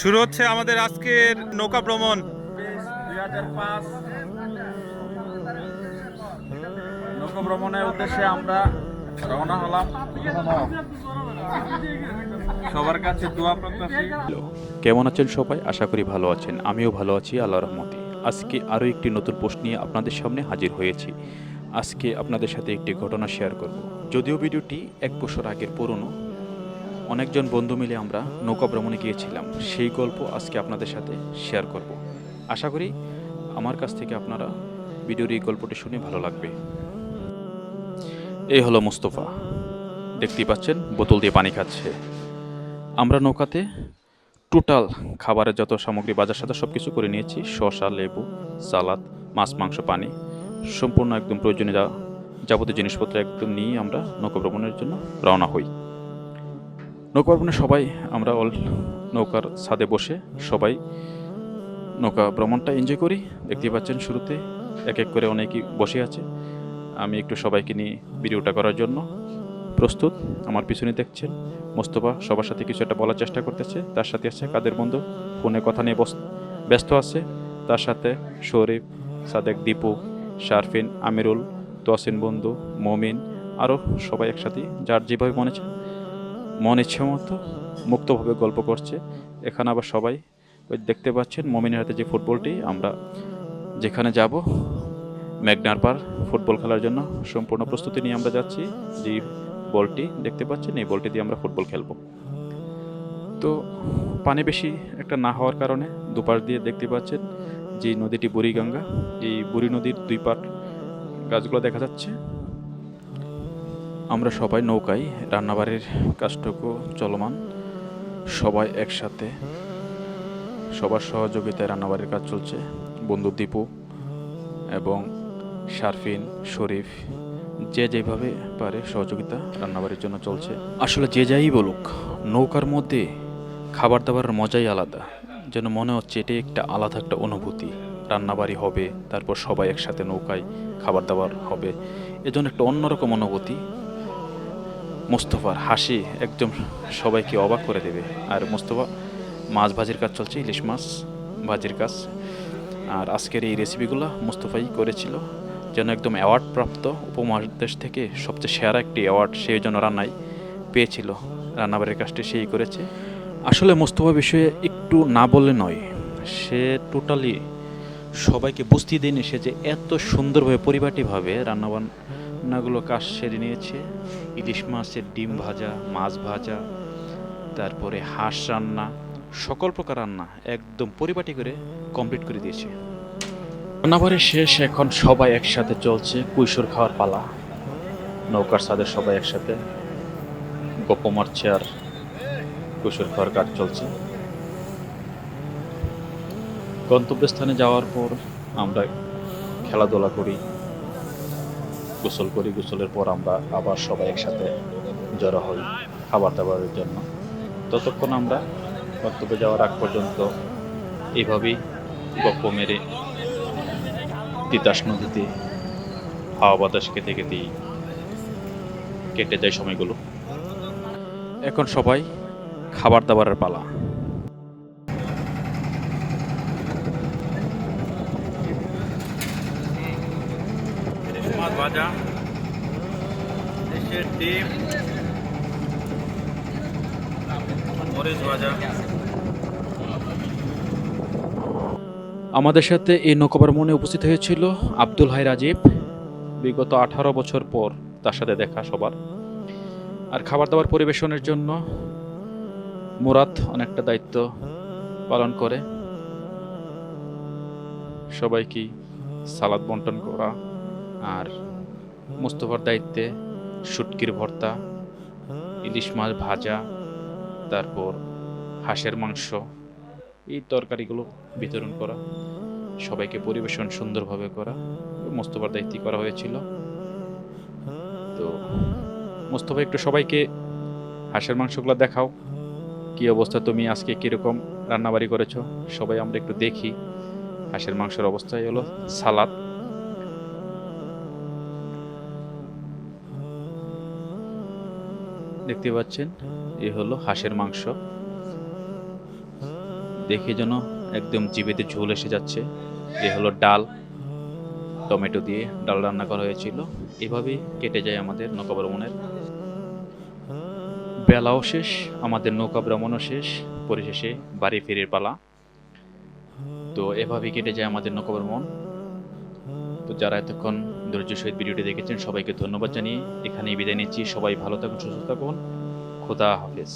শুরু হচ্ছে আমাদের আজকের নৌকা ভ্রমণ। নৌকা ভ্রমণের উদ্দেশ্যে আমরা রওনা হলাম। সবার কাছে দোয়া প্রত্যাশী। কেমন আছেন সবাই? আশা করি ভালো আছেন। আমিও ভালো আছি আল্লাহ রহমতে। আজকে আরও একটি নতুন পোস্ট নিয়ে আপনাদের সামনে হাজির হয়েছি। আজকে আপনাদের সাথে একটি ঘটনা শেয়ার করব। যদিও ভিডিওটি এক বছর আগের পুরনো অনেকজন বন্ধু মিলে আমরা নৌকা ভ্রমণে গিয়েছিলাম। সেই গল্প আজকে আপনাদের সাথে শেয়ার করব। আশা করি আমার কাছ থেকে আপনারা ভিডিওর এই গল্পটি শুনে ভালো লাগবে। এই হলো মুস্তফা। দেখতেই পাচ্ছেন, বোতল দিয়ে পানি খাচ্ছে। আমরা নৌকাতে টোটাল খাবারের যত সামগ্রী, বাজার সাথে সব কিছু করে নিয়েছি। শসা, লেবু, সালাদ, মাছ, মাংস, পানি। সম্পূর্ণ একদম প্রয়োজনীয় যাবতীয় জিনিসপত্র একদম নিয়ে আমরা নৌকা ভ্রমণের জন্য রওনা হই। নৌকা ভ্রমণে সবাই, আমরা অল নৌকার ছাদে বসে সবাই নৌকা ভ্রমণটা এনজয় করি। দেখতে পাচ্ছেন শুরুতে এক এক করে অনেকেই বসে আছে। আমি একটু সবাইকে নিয়ে ভিডিওটা করার জন্য প্রস্তুত। আমার পিছনে দেখছেন মোস্তফা, সবার সাথে কিছু একটা বলার চেষ্টা করতেছে। তার সাথে আছে কাদের বন্ধু, ফোনে কথা নিয়ে ব্যস্ত আছে। তার সাথে শরীফ, সাদেক, দীপু, শারফিন, আমিরুল তোয়াসিন বন্ধু, মমিন আরও সবাই একসাথে, যার যেভাবে মনে মন ইচ্ছে মতো মুক্তভাবে গল্প করছে। এখানে আবার সবাই ওই দেখতে পাচ্ছেন মমিনের হাতে যে ফুটবলটি, আমরা যেখানে যাব ম্যাগনার পার ফুটবল খেলার জন্য সম্পূর্ণ প্রস্তুতি নিয়ে আমরা যাচ্ছি। যে বলটি দেখতে পাচ্ছেন, এই বলটি দিয়ে আমরা ফুটবল খেলব। তো পানি বেশি একটা না হওয়ার কারণে দুপাশ দিয়ে দেখতে পাচ্ছেন যে নদীটি বুড়িগঙ্গা। এই বুড়ি নদীর দুই পাট গাছগুলো দেখা যাচ্ছে। আমরা সবাই নৌকায়, রান্নাবাড়ির কাজটুকু চলমান, সবাই একসাথে। সবার সহযোগিতায় রান্নাবাড়ির কাজ চলছে। বন্ধু দীপু এবং শারফিন, শরীফ, যে যেভাবে পারে সহযোগিতা রান্নাবাড়ির জন্য চলছে। আসলে যে যাই বলুক, নৌকার মধ্যে খাবার দাবারের মজাই আলাদা। যেন মনে হচ্ছে এটি একটা আলাদা একটা অনুভূতি। রান্নাবাড়ি হবে, তারপর সবাই একসাথে নৌকায় খাবার দাবার হবে। এজন্য একটা অন্যরকম অনুভূতি। মোস্তফার হাসি একদম সবাইকে অবাক করে দেবে। আর মোস্তফা, মাছ ভাজির কাজ চলছে, ইলিশ মাছ ভাজির কাজ। আর আজকের এই রেসিপিগুলো মুস্তফাই করেছিল, যেন একদম অ্যাওয়ার্ড প্রাপ্ত উপমহাদেশ থেকে সবচেয়ে সেরা একটি অ্যাওয়ার্ড সেই জন্য রান্নায় পেয়েছিল। রান্নাবাড়ির কাজটি সেই করেছে। আসলে মোস্তফা বিষয়ে একটু না বললে নয়, সে টোটালি সবাইকে বুঝতে দেয়নি সে যে এত সুন্দরভাবে, পরিপাটিভাবে রান্নাবান্নাগুলো কাজ সেরে নিয়েছে। ইলিশ মাছের ডিম ভাজা, মাছ ভাজা, তারপরে হাঁস রান্না, সকল প্রকার রান্না একদম পরিপাটি করে কমপ্লিট করে দিয়েছে। রান্নাবাড়ি শেষ এখন সবাই একসাথে চলছে কুইশোর খাওয়ার পালা। নৌকার সাদের সবাই একসাথে গপ্প মারছে আর কুইশোর খাওয়ার কাজ চলছে। গন্তব্যস্থানে যাওয়ার পর আমরা খেলাধুলা করি। গোসল করি, গোসলের পর আমরা আবার সবাই একসাথে জড়ো হই খাবার দাবারের জন্য। ততক্ষণ আমরা গন্তব্যে যাওয়ার আগ পর্যন্ত এইভাবেই গপ্প মেরে তিতাস নদীতে হাওয়া বাতাস খেতে খেতেই কেটে যায় সময়গুলো। এখন সবাই খাবার দাবারের পালা। ভাজা দেশের ডিম মরিচ আমাদের সাথে এই নৌকাবার মনে উপস্থিত হয়েছিল আব্দুল হাই রাজীব, বিগত আঠারো বছর পর তার সাথে দেখা সবার। আর খাবার দাবার পরিবেশনের জন্য মুরাদ অনেকটা দায়িত্ব পালন করে। সবাইকে সালাদ বন্টন করা আর মুস্তফার দায়িত্বে শুটকির ভর্তা, ইলিশ মাছ ভাজা, তারপর হাঁসের মাংস, এই তরকারিগুলো বিতরণ করা, সবাইকে পরিবেশন সুন্দরভাবে করা, মোস্তফার দায়িত্ব করা হয়েছিল। তো মোস্তফা, একটু সবাইকে হাঁসের মাংসগুলো দেখাও। কি অবস্থা, তুমি আজকে কীরকম রান্নাবাড়ি করেছ? সবাই আমরা একটু দেখি। হাঁসের মাংসের অবস্থাই হলো সালাদ। দেখতে পাচ্ছেন, এ হলো হাঁসের মাংস। দেখে যেন একদম জিভেতে ঝোল এসে যাচ্ছে। এ হলো ডাল, টমেটো দিয়ে ডাল রান্না করা হয়েছিল। এভাবেই কেটে যায় আমাদের নৌকা ভ্রমণের। বেলাও শেষ, আমাদের নৌকা ভ্রমণও শেষ, পরিশেষে বাড়ি ফিরে পালা। তো এভাবেই কেটে যায় আমাদের নৌকা ভ্রমণ। তো যারা এতক্ষণ ধৈর্য সহিত ভিডিওটি দেখেছেন, সবাইকে ধন্যবাদ জানিয়ে এখানেই বিদায় নিচ্ছি। সবাই ভালো থাকুন, সুস্থ থাকুন। খোদা হাফেজ।